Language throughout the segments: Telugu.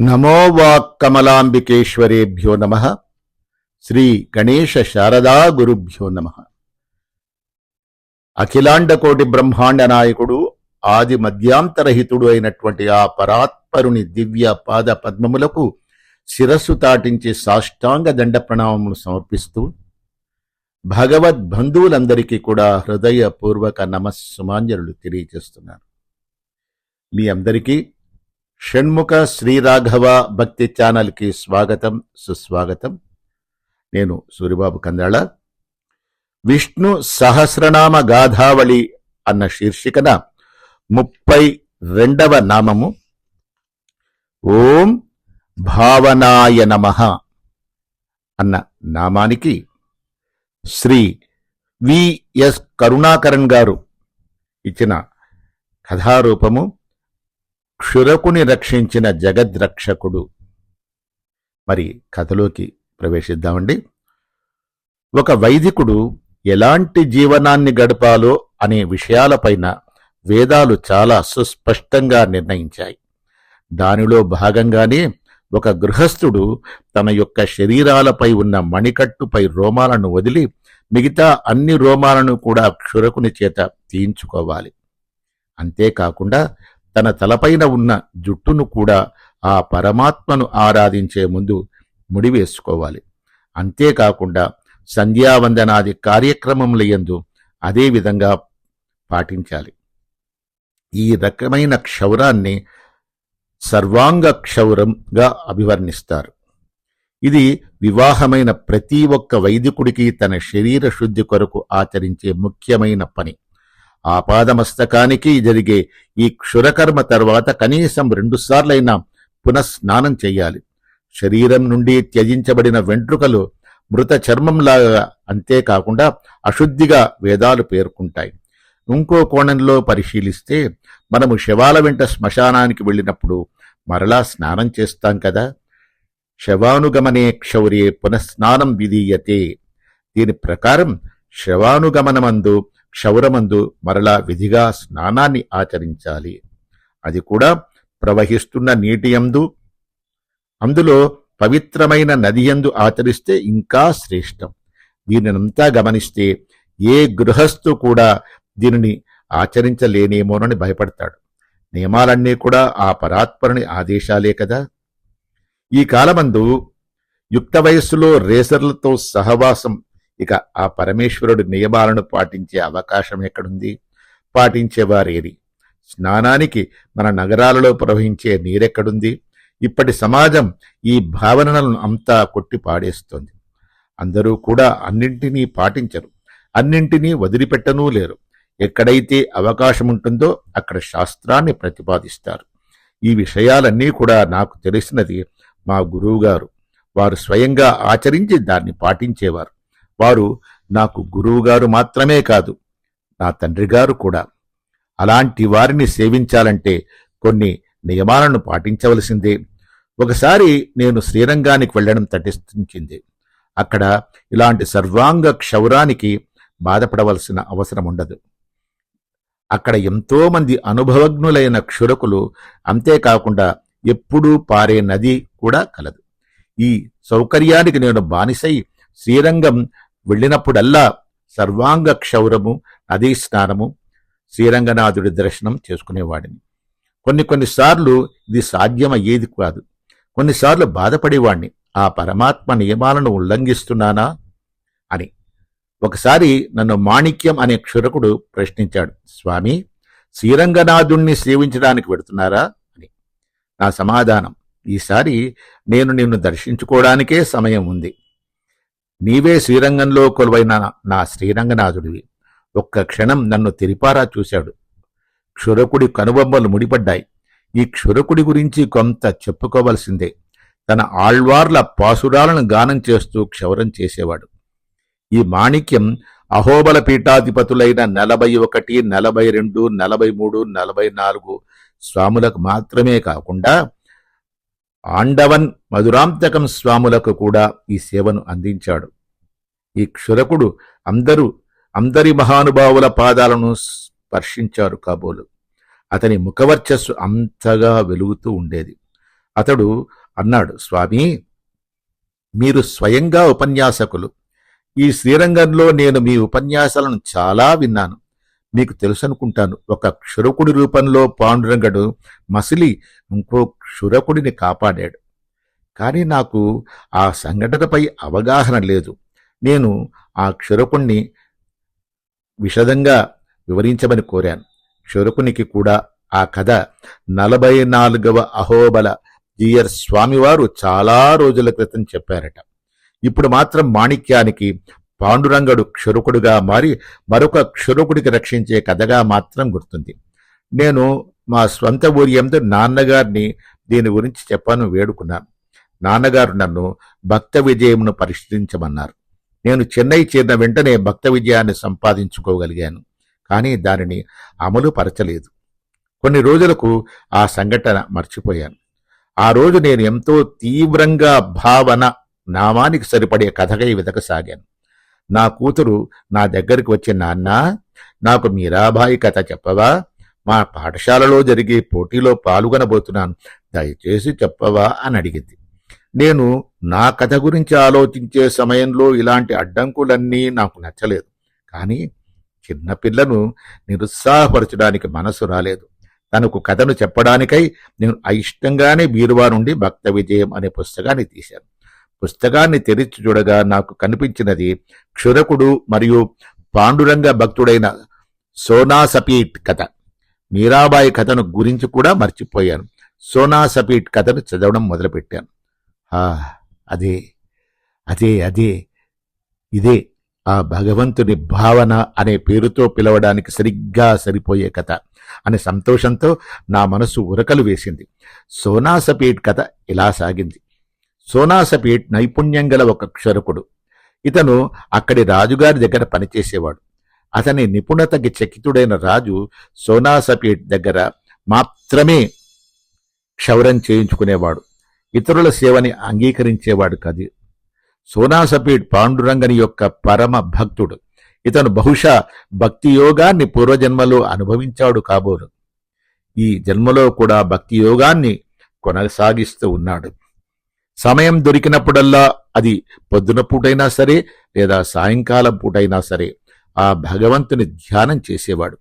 నమో వాక్కమలాంబికేశ్వరేభ్యో నమ. శ్రీ గణేశ శారదా గురుభ్యో నమ. అఖిలాండకోటి బ్రహ్మాండ నాయకుడు ఆది మధ్యాంతరహితుడు అయినటువంటి ఆ పరాత్పరుని దివ్య పాద పద్మములకు శిరస్సు తాటించి సాష్టాంగ దండ ప్రణామములు సమర్పిస్తూ భగవద్ బంధువులందరికీ కూడా హృదయపూర్వక నమస్సుమాంజలులు తెలియజేస్తున్నారు. మీ అందరికీ షణ్ముఖ శ్రీరాఘవ భక్తి ఛానల్కి స్వాగతం సుస్వాగతం. నేను సూరిబాబు కందాళ. విష్ణు సహస్రనామ గాథావళి అన్న శీర్షికన ముప్పై రెండవ నామము. ఓం భావనాయ నమ అన్న నామానికి శ్రీ విఎస్ కరుణాకరణ్ గారు ఇచ్చిన కథారూపము. క్షురకుని రక్షించిన జగద్రక్షకుడు మరి కథలోకి ప్రవేశిద్దామండి. ఒక వైదికుడు ఎలాంటి జీవనాన్ని గడపాలో అనే విషయాలపైన వేదాలు చాలా సుస్పష్టంగా నిర్ణయించాయి. దానిలో భాగంగానే ఒక గృహస్థుడు తన యొక్క శరీరాలపై ఉన్న మణికట్టుపై రోమాలను వదిలి మిగతా అన్ని రోమాలను కూడా క్షురకుని చేత తీయించుకోవాలి. అంతేకాకుండా తన తలపైన ఉన్న జుట్టును కూడా ఆ పరమాత్మను ఆరాధించే ముందు ముడివేసుకోవాలి. అంతేకాకుండా సంధ్యావందనాది కార్యక్రమములయందు అదే విధంగా పాటించాలి. ఈ రకమైన క్షౌరాన్ని సర్వాంగ క్షౌరంగా అభివర్ణిస్తారు. ఇది వివాహమైన ప్రతి ఒక్క వైదికుడికి తన శరీర శుద్ధి కొరకు ఆచరించే ముఖ్యమైన పని. ఆపాదమస్తకానికి జరిగే ఈ క్షురకర్మ తర్వాత కనీసం రెండుసార్లైనా పునఃస్నానం చెయ్యాలి శరీరం నుండి త్యజించబడిన వెంట్రుకలు మృత చర్మంలాగా అంతేకాకుండా అశుద్ధిగా వేదాలు పేర్కొంటాయి. ఇంకో కోణంలో పరిశీలిస్తే మనము శవాల వెంట శ్మశానానికి వెళ్ళినప్పుడు మరలా స్నానం చేస్తాం కదా. శవానుగమనే క్షౌర్యే పునఃస్నానం విధీయతే. దీని ప్రకారం శవానుగమనమందు క్షౌరమందు మరలా విధిగా స్నానాన్ని ఆచరించాలి. అది కూడా ప్రవహిస్తున్న నీటియందు అందులో పవిత్రమైన నదియందు ఆచరిస్తే ఇంకా శ్రేష్టం. దీనినంతా గమనిస్తే ఏ గృహస్థు కూడా దీనిని ఆచరించలేనేమోనని భయపడతాడు. నియమాలన్నీ కూడా ఆ పరాత్పరుని ఆదేశాలే కదా. ఈ కాలమందు యుక్త వయస్సులో రేసర్లతో సహవాసం ఇక ఆ పరమేశ్వరుడు నియమాలను పాటించే అవకాశం ఎక్కడుంది? పాటించేవారేది స్నానానికి మన నగరాలలో ప్రవహించే నీరెక్కడుంది? ఇప్పటి సమాజం ఈ భావనలను అంతా కొట్టి పాడేస్తోంది. అందరూ కూడా అన్నింటినీ పాటించరు అన్నింటినీ వదిలిపెట్టనూ లేరు. ఎక్కడైతే అవకాశం ఉంటుందో అక్కడ శాస్త్రాన్ని ప్రతిపాదిస్తారు. ఈ విషయాలన్నీ కూడా నాకు తెలిసినది మా గురువుగారు. వారు స్వయంగా ఆచరించి దాన్ని పాటించేవారు. వారు నాకు గురువుగారు మాత్రమే కాదు నా తండ్రి గారు కూడా. అలాంటి వారిని సేవించాలంటే కొన్ని నియమాలను పాటించవలసిందే. ఒకసారి నేను శ్రీరంగానికి వెళ్ళడం తటిస్తుంచింది అక్కడ ఇలాంటి సర్వాంగ క్షౌరానికి బాధపడవలసిన అవసరం ఉండదు అక్కడ ఎంతోమంది అనుభవజ్ఞులైన క్షురకులు అంతేకాకుండా ఎప్పుడూ పారే నది కూడా కలదు. ఈ సౌకర్యానికి నేను బానిసై శ్రీరంగం వెళ్ళినప్పుడల్లా సర్వాంగ క్షౌరము నదీ స్నానము శ్రీరంగనాథుడి దర్శనం చేసుకునేవాడిని. కొన్ని కొన్నిసార్లు ఇది సాధ్యమయ్యేది కాదు. కొన్నిసార్లు బాధపడేవాణ్ణి. ఆ పరమాత్మ నియమాలను ఉల్లంఘిస్తున్నానా అని. ఒకసారి నన్ను మాణిక్యం అనే క్షురకుడు ప్రశ్నించాడు. స్వామి శ్రీరంగనాథుణ్ణి సేవించడానికి పెడుతున్నారా అని. నా సమాధానం. ఈసారి నేను నిన్ను దర్శించుకోవడానికే సమయం ఉంది. నీవే శ్రీరంగంలో కొలువైన నా శ్రీరంగనాథుడివి. ఒక్క క్షణం నన్ను తిరిపారా చూశాడు. క్షురకుడి కనుబొమ్మలు ముడిపడ్డాయి. ఈ క్షురకుడి గురించి కొంత చెప్పుకోవలసిందే. తన ఆళ్వార్ల పాసురాలను గానం చేస్తూ క్షౌరం చేసేవాడు. ఈ మాణిక్యం అహోబల పీఠాధిపతులైన నలభై ఒకటి నలభై రెండు నలభై మూడు నలభై నాలుగు స్వాములకు మాత్రమే కాకుండా ఆండవన్ మధురాంతకం స్వాములకు కూడా ఈ సేవను అందించాడు. ఈ క్షురకుడు అందరూ అందరి మహానుభావుల పాదాలను స్పర్శించారు కాబోలు. అతని ముఖవర్చస్సు అంతగా వెలుగుతూ ఉండేది. అతడు అన్నాడు స్వామి మీరు స్వయంగా ఉపన్యాసకులు. ఈ శ్రీరంగంలో నేను మీ ఉపన్యాసాలను చాలా విన్నాను. మీకు తెలుసనుకుంటాను. ఒక క్షురకుడి రూపంలో పాండురంగడు మసిలి ఇంకో క్షురకుడిని కాపాడాడు. కానీ నాకు ఆ సంఘటనపై అవగాహన లేదు. నేను ఆ క్షురకుణ్ణి విషదంగా వివరించమని కోరాను. క్షురకునికి కూడా ఆ కథ నలభై నాలుగవ అహోబల జియర్ స్వామివారు చాలా రోజుల క్రితం చెప్పారట. ఇప్పుడు మాత్రం మాణిక్యానికి పాండురంగడు క్షురకుడుగా మారి మరొక క్షురకుడికి రక్షించే కథగా మాత్రం గుర్తుంది. నేను మా స్వంత ఊర్యంతో నాన్నగారిని దీని గురించి చెప్పాను వేడుకున్నాను నాన్నగారు నన్ను భక్త విజయమును పరిశీలించమన్నారు. నేను చెన్నై చేరిన వెంటనే భక్త విజయాన్ని సంపాదించుకోగలిగాను కానీ దానిని అమలు పరచలేదు. కొన్ని రోజులకు ఆ సంఘటన మర్చిపోయాను. ఆ రోజు నేను ఎంతో తీవ్రంగా భావన నామానికి సరిపడే కథకై వెతకసాగాను నా కూతురు నా దగ్గరికి వచ్చి నాన్న నాకు మీరాబాయి కథ చెప్పవా? మా పాఠశాలలో జరిగే పోటీలో పాల్గొనబోతున్నాను. దయచేసి చెప్పవా? అని అడిగింది. నేను నా కథ గురించి ఆలోచించే సమయంలో ఇలాంటి అడ్డంకులన్నీ నాకు నచ్చలేదు. కానీ చిన్నపిల్లను నిరుత్సాహపరచడానికి మనసు రాలేదు. తనకు కథను చెప్పడానికై నేను అయిష్టంగానే బీరువా నుండి భక్త విజయం అనే పుస్తకాన్ని తీశాను. పుస్తకాన్ని తెరిచి చూడగా నాకు కనిపించినది క్షురకుడు మరియు పాండురంగ భక్తుడైన సోనా సపీట్ కథ. మీరాబాయి కథను గురించి కూడా మర్చిపోయాను. సోనా సపీట్ కథను చదవడం మొదలుపెట్టాను. ఆ అదే అదే అదే ఇదే ఆ భగవంతుని భావన అనే పేరుతో పిలవడానికి సరిగ్గా సరిపోయే కథ అనే సంతోషంతో నా మనసు ఉరకలు వేసింది. సోనాసపేట్ కథ ఇలా సాగింది. సోనాసపేట్ నైపుణ్యం గల ఒక క్షరకుడు. ఇతను అక్కడి రాజుగారి దగ్గర పనిచేసేవాడు. అతని నిపుణతకి చకితుడైన రాజు సోనాసపేట్ దగ్గర మాత్రమే క్షౌరం చేయించుకునేవాడు. ఇతరుల సేవని అంగీకరించేవాడు కాదు. సోనాసపేట్ పాండురంగని యొక్క పరమ భక్తుడు. ఇతను బహుశా భక్తి యోగాన్ని పూర్వజన్మలో అనుభవించాడు కాబోరు ఈ జన్మలో కూడా భక్తి యోగాన్ని కొనసాగిస్తూ ఉన్నాడు. సమయం దొరికినప్పుడల్లా అది పొద్దున పూటైనా సరే లేదా సాయంకాలం పూటైనా సరే ఆ భగవంతుని ధ్యానం చేసేవాడు.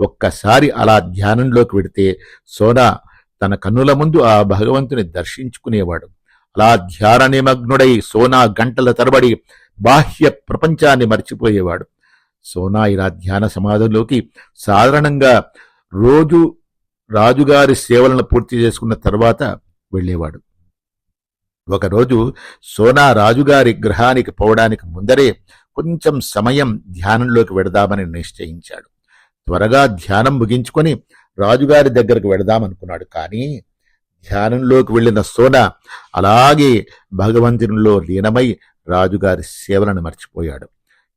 ఒక్కసారి అలా ధ్యానంలోకి వెడితే సోనా తన కన్నుల ముందు ఆ భగవంతుని దర్శించుకునేవాడు. అలా ధ్యాన నిమగ్నుడై సోనా గంటల తరబడి బాహ్య ప్రపంచాన్ని మర్చిపోయేవాడు. సోనా ఇలా ధ్యాన సమాధంలోకి సాధారణంగా రోజు రాజుగారి సేవలను పూర్తి చేసుకున్న తర్వాత వెళ్ళేవాడు. ఒకరోజు సోనా రాజుగారి గ్రహానికి పోవడానికి ముందరే కొంచెం సమయం ధ్యానంలోకి వెడదామని నిశ్చయించాడు. త్వరగా ధ్యానం ముగించుకొని రాజుగారి దగ్గరకు వెడదామనుకున్నాడు. కానీ ధ్యానంలోకి వెళ్ళిన సోన అలాగే భగవంతునిలో లీనమై రాజుగారి సేవలను మర్చిపోయాడు.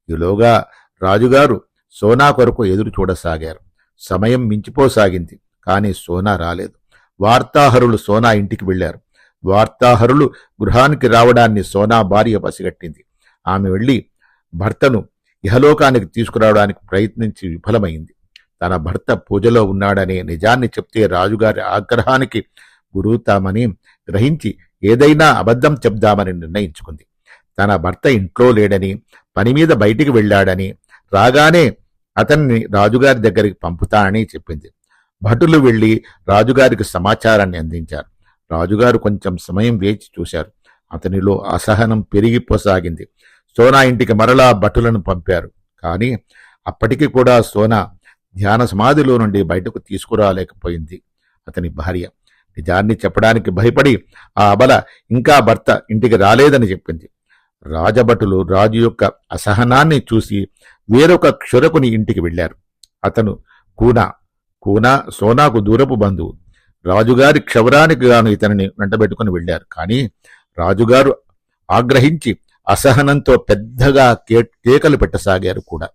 ఈలోగా రాజుగారు సోనా కొరకు ఎదురు చూడసాగారు. సమయం మించిపోసాగింది కానీ సోనా రాలేదు. వార్తాహరులు సోనా ఇంటికి వెళ్ళారు వార్తాహరులు గృహానికి రావడాన్ని సోనా భార్య పసిగట్టింది. ఆమె వెళ్ళి భర్తను ఇహలోకానికి తీసుకురావడానికి ప్రయత్నించి విఫలమైంది. తన భర్త పూజలో ఉన్నాడనే నిజాన్ని చెప్తే రాజుగారి ఆగ్రహానికి గురువుతామని గ్రహించి ఏదైనా అబద్ధం చెప్దామని నిర్ణయించుకుంది. తన భర్త ఇంట్లో లేడని పని మీద బయటికి వెళ్ళాడని రాగానే అతన్ని రాజుగారి దగ్గరికి పంపుతానని చెప్పింది. భటులు వెళ్ళి రాజుగారికి సమాచారాన్ని అందించారు. రాజుగారు కొంచెం సమయం వేచి చూశారు. అతనిలో అసహనం పెరిగిపోసాగింది. సోనా ఇంటికి మరలా భటులను పంపారు. కానీ అప్పటికి కూడా సోనా ధ్యాన సమాధిలో నుండి బయటకు తీసుకురాలేకపోయింది. అతని భార్య నిజాన్ని చెప్పడానికి భయపడి ఆ అబల ఇంకా భర్త ఇంటికి రాలేదని చెప్పింది. రాజభటులు రాజు యొక్క అసహనాన్ని చూసి వేరొక క్షురకుని ఇంటికి వెళ్ళారు. అతను కూనా కూనా సోనాకు దూరపు బంధువు. రాజుగారి క్షవరానికి గాను ఇతనిని వెంటబెట్టుకుని వెళ్ళారు. కానీ రాజుగారు ఆగ్రహించి అసహనంతో పెద్దగా కే- కేకలు పెట్టసాగారు కూడా.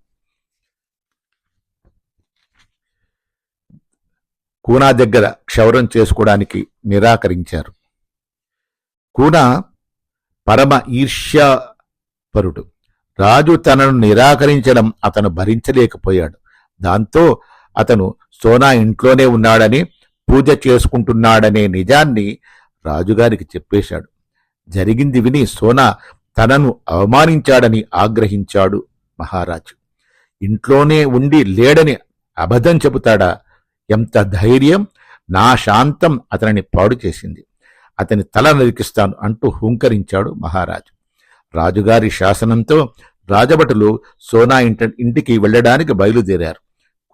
కూనా దగ్గర క్షవరం చేసుకోవడానికి నిరాకరించారు. కూనా పరమ ఈర్ష్యాపరుడు. రాజు తనను నిరాకరించడం అతను భరించలేకపోయాడు. దాంతో అతను సోనా ఇంట్లోనే ఉన్నాడని పూజ చేసుకుంటున్నాడనే నిజాన్ని రాజుగారికి చెప్పేశాడు. జరిగింది విని సోనా తనను అవమానించాడని ఆగ్రహించాడు మహారాజు. ఇంట్లోనే ఉండి లేడని అబద్ధం చెబుతాడా? ఎంత ధైర్యం! నా శాంతం అతనిని పాడు చేసింది. అతని తల నరికిస్తాను అంటూ హుంకరించాడు మహారాజు. రాజుగారి శాసనంతో రాజభటులు సోనా ఇంట ఇంటికి వెళ్ళడానికి బయలుదేరారు.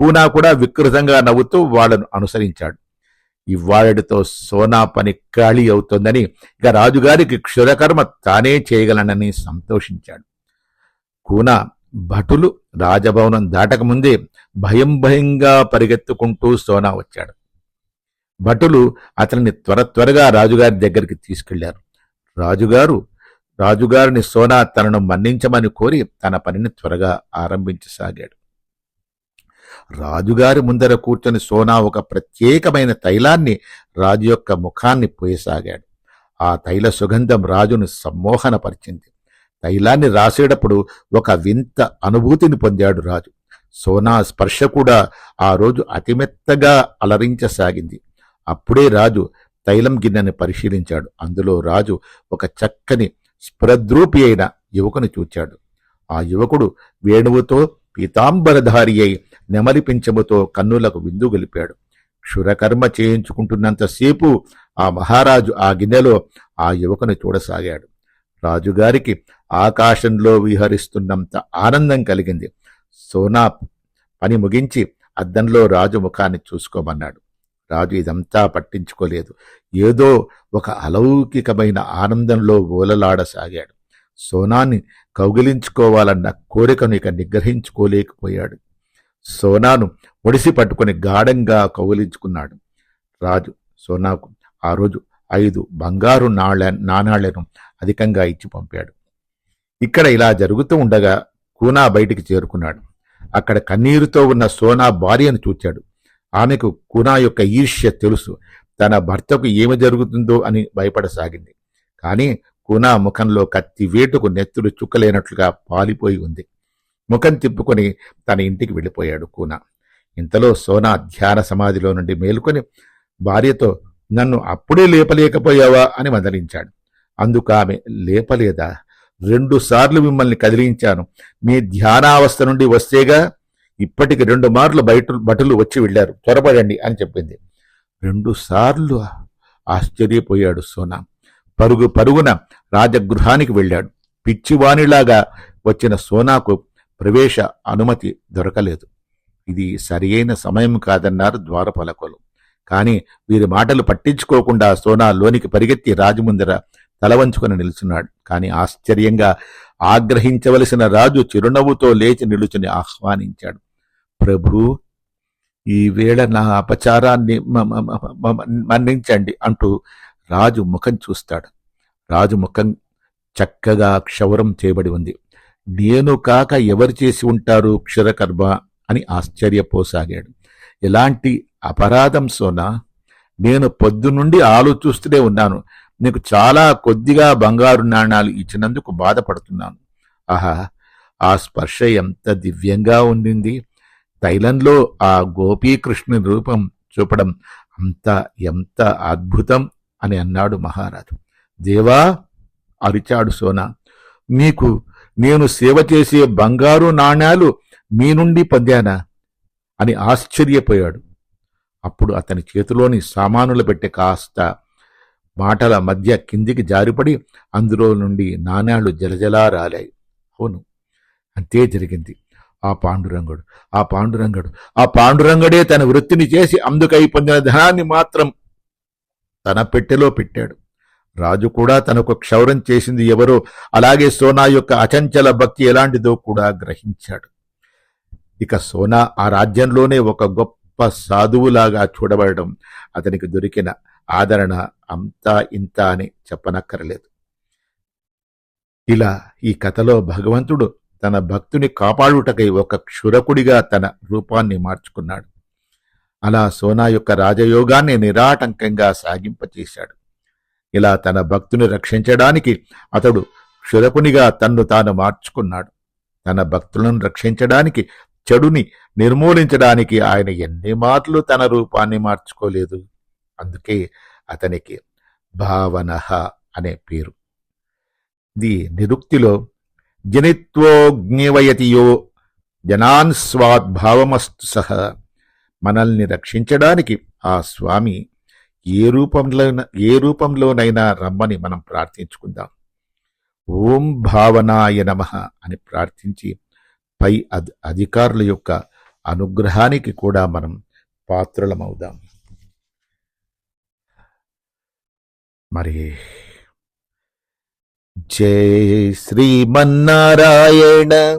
కూనా కూడా వికృతంగా నవ్వుతూ వాళ్ళను అనుసరించాడు. ఇవాళటితో సోనా పని ఖాళీ అవుతోందని ఇక రాజుగారికి క్షురకర్మ తానే చేయగలనని సంతోషించాడు. కూన భటులు రాజభవనం దాటకముందే భయం భయంగా పరిగెత్తుకుంటూ సోనా వచ్చాడు. భటులు అతనిని త్వర త్వరగా రాజుగారి దగ్గరికి తీసుకెళ్ళారు. రాజుగారు రాజుగారిని సోనా తనను మన్నించమని కోరి తన పనిని త్వరగా ఆరంభించసాగాడు. రాజుగారి ముందర కూర్చొని సోనా ఒక ప్రత్యేకమైన తైలాన్ని రాజు యొక్క ముఖాన్ని పోయసాగాడు. ఆ తైల సుగంధం రాజును సమ్మోహనపరిచింది. తైలాన్ని రాసేటప్పుడు ఒక వింత అనుభూతిని పొందాడు రాజు. సోనా స్పర్శ కూడా ఆ రోజు అతిమెత్తగా అలరించసాగింది. అప్పుడే రాజు తైలం గిన్నెని పరిశీలించాడు. అందులో రాజు ఒక చక్కని స్ప్రద్రూపి అయిన యువకుని చూచాడు. ఆ యువకుడు వేణువుతో పీతాంబరధారి అయి నెమలి పింఛముతో కన్నులకు విందు గలిపాడు. క్షురకర్మ చేయించుకుంటున్నంతసేపు ఆ మహారాజు ఆ గిన్నెలో ఆ యువకుని చూడసాగాడు. రాజుగారికి ఆకాశంలో విహరిస్తున్నంత ఆనందం కలిగింది. సోనా పని ముగించి అద్దంలో రాజు ముఖాన్ని చూసుకోమన్నాడు. రాజు ఇదంతా పట్టించుకోలేదు. ఏదో ఒక అలౌకికమైన ఆనందంలో ఓలలాడసాగాడు సోనాన్ని కౌగిలించుకోవాలన్న కోరికను ఇక నిగ్రహించుకోలేకపోయాడు. సోనాను ఒడిసి పట్టుకుని గాఢంగా కౌలించుకున్నాడు రాజు సోనాకు ఆ రోజు ఐదు బంగారు నాళ్ళ నాణాళ్ళను అధికంగా ఇచ్చి పంపాడు. ఇక్కడ ఇలా జరుగుతూ ఉండగా కూనా బయటికి చేరుకున్నాడు. అక్కడ కన్నీరుతో ఉన్న సోనా భార్యను చూచాడు. ఆమెకు కూనా యొక్క ఈర్ష్య తెలుసు. తన భర్తకు ఏమి జరుగుతుందో అని భయపడసాగింది. కానీ కూనా ముఖంలో కత్తి వేటుకు నెత్తులు చుక్కలేనట్లుగా పాలిపోయి ఉంది. ముఖం తిప్పుకొని తన ఇంటికి వెళ్ళిపోయాడు కూనా. ఇంతలో సోనా ధ్యాన సమాధిలో నుండి మేలుకొని భార్యతో నన్ను అప్పుడే లేపలేకపోయావా? అని మందలించాడు. అందుకు ఆమె లేపలేదా? రెండు సార్లు మిమ్మల్ని కదిలించాను. మీ ధ్యానావస్థ నుండి వస్తేగా ఇప్పటికి రెండు మార్లు బయట భటులు వచ్చి వెళ్ళారు. త్వరపడండి అని చెప్పింది. రెండు సార్లు? ఆశ్చర్యపోయాడు సోనా. పరుగు పరుగున రాజగృహానికి వెళ్ళాడు. పిచ్చివాణిలాగా వచ్చిన సోనాకు ప్రవేశ అనుమతి దొరకలేదు. ఇది సరియైన సమయం కాదన్నారు ద్వారపాలకులు. కానీ వీరి మాటలు పట్టించుకోకుండా సోనా లోనికి పరిగెత్తి రాజు ముందర తలవంచుకొని నిలుచున్నాడు. కానీ ఆశ్చర్యంగా ఆగ్రహించవలసిన రాజు చిరునవ్వుతో లేచి నిలుచుని ఆహ్వానించాడు. ప్రభు ఈ వేళ నా అపచారాన్ని మ- మ- మ- మ- మన్నించండి అంటూ రాజు ముఖం చూస్తాడు. రాజు ముఖం చక్కగా క్షౌరం చేయబడి ఉంది. నేను కాక ఎవరు చేసి ఉంటారు క్షురకర్మ అని ఆశ్చర్యపోసాగాడు. ఎలాంటి అపరాధం సోనా? నేను పొద్దునుండి ఆలోచిస్తూనే ఉన్నాను. నీకు చాలా కొద్దిగా బంగారు నాణాలు ఇచ్చినందుకు బాధపడుతున్నాను. ఆహా ఆ స్పర్శ ఎంత దివ్యంగా ఉండింది. తైలంలో ఆ గోపీకృష్ణుని రూపం చూపడం అంత ఎంత అద్భుతం అని అన్నాడు మహారాజు. దేవా అరిచాడు సోనా మీకు నేను సేవ చేసే బంగారు నాణ్యాలు మీ నుండి పొందానా? అని ఆశ్చర్యపోయాడు. అప్పుడు అతని చేతిలోని సామానులు పెట్టి కాస్త మాటల మధ్య కిందికి జారిపడి అందులో నుండి నాణ్యాలు జలజలా రాలాయి. అవును అంతే జరిగింది. ఆ పాండురంగుడు ఆ పాండురంగుడు ఆ పాండురంగుడే తన వృత్తిని చేసి అందుకై పొందిన ధనాన్ని మాత్రం తన పెట్టెలో పెట్టాడు. రాజు కూడా తనకు క్షౌరం చేసింది ఎవరో. అలాగే సోనా యొక్క అచంచల భక్తి ఎలాంటిదో కూడా గ్రహించాడు. ఇక సోనా ఆ రాజ్యంలోనే ఒక గొప్ప సాధువులాగా చూడబడడం అతనికి దొరికిన ఆదరణ అంతా ఇంత అని చెప్పనక్కరలేదు. ఇలా ఈ కథలో భగవంతుడు తన భక్తుని కాపాడుటకై ఒక క్షురకుడిగా తన రూపాన్ని మార్చుకున్నాడు. అలా సోనా యొక్క రాజయోగాన్ని నిరాటంకంగా సాగింపచేశాడు. ఇలా తన భక్తుని రక్షించడానికి అతడు క్షురకునిగా తన్ను తాను మార్చుకున్నాడు. తన భక్తులను రక్షించడానికి చెడుని నిర్మూలించడానికి ఆయన ఎన్ని మార్లు తన రూపాన్ని మార్చుకోలేదు. అందుకే అతనికి భావన అనే పేరు. ఇది నిరుక్తిలో జనిత్వోగ్నివయతియో జనాన్ స్వాద్భావమస్తు సహ మనల్ని రక్షించడానికి ఆ స్వామి ఏ రూపంలో ఏ రూపంలోనైనా రమ్మని మనం ప్రార్థించుకుందాం. ఓం భావనాయ నమ అని ప్రార్థించి పై అధికారుల యొక్క అనుగ్రహానికి కూడా మనం పాత్రలమవుదాం. మరి జై శ్రీమన్నారాయణ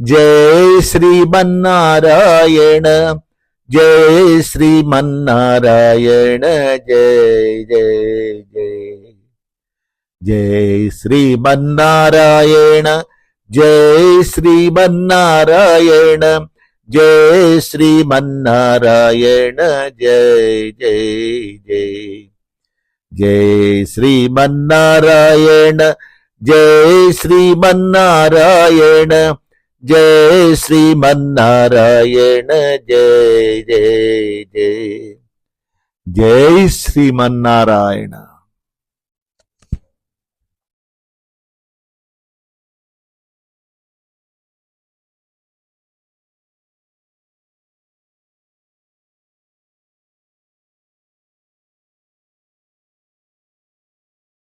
జై శ్రీమన్నారాయణ. జై శ్రీమన్నారాయణ జై జై జై జై శ్రీమన్నారాయణ జై శ్రీమన్నారాయణ జై శ్రీమన్నారాయణ జై జై జై జై శ్రీమన్నారాయణ జై శ్రీమన్నారాయణ జై శ్రీమన్నారాయణ జై జై జై జై శ్రీమన్నారాయణ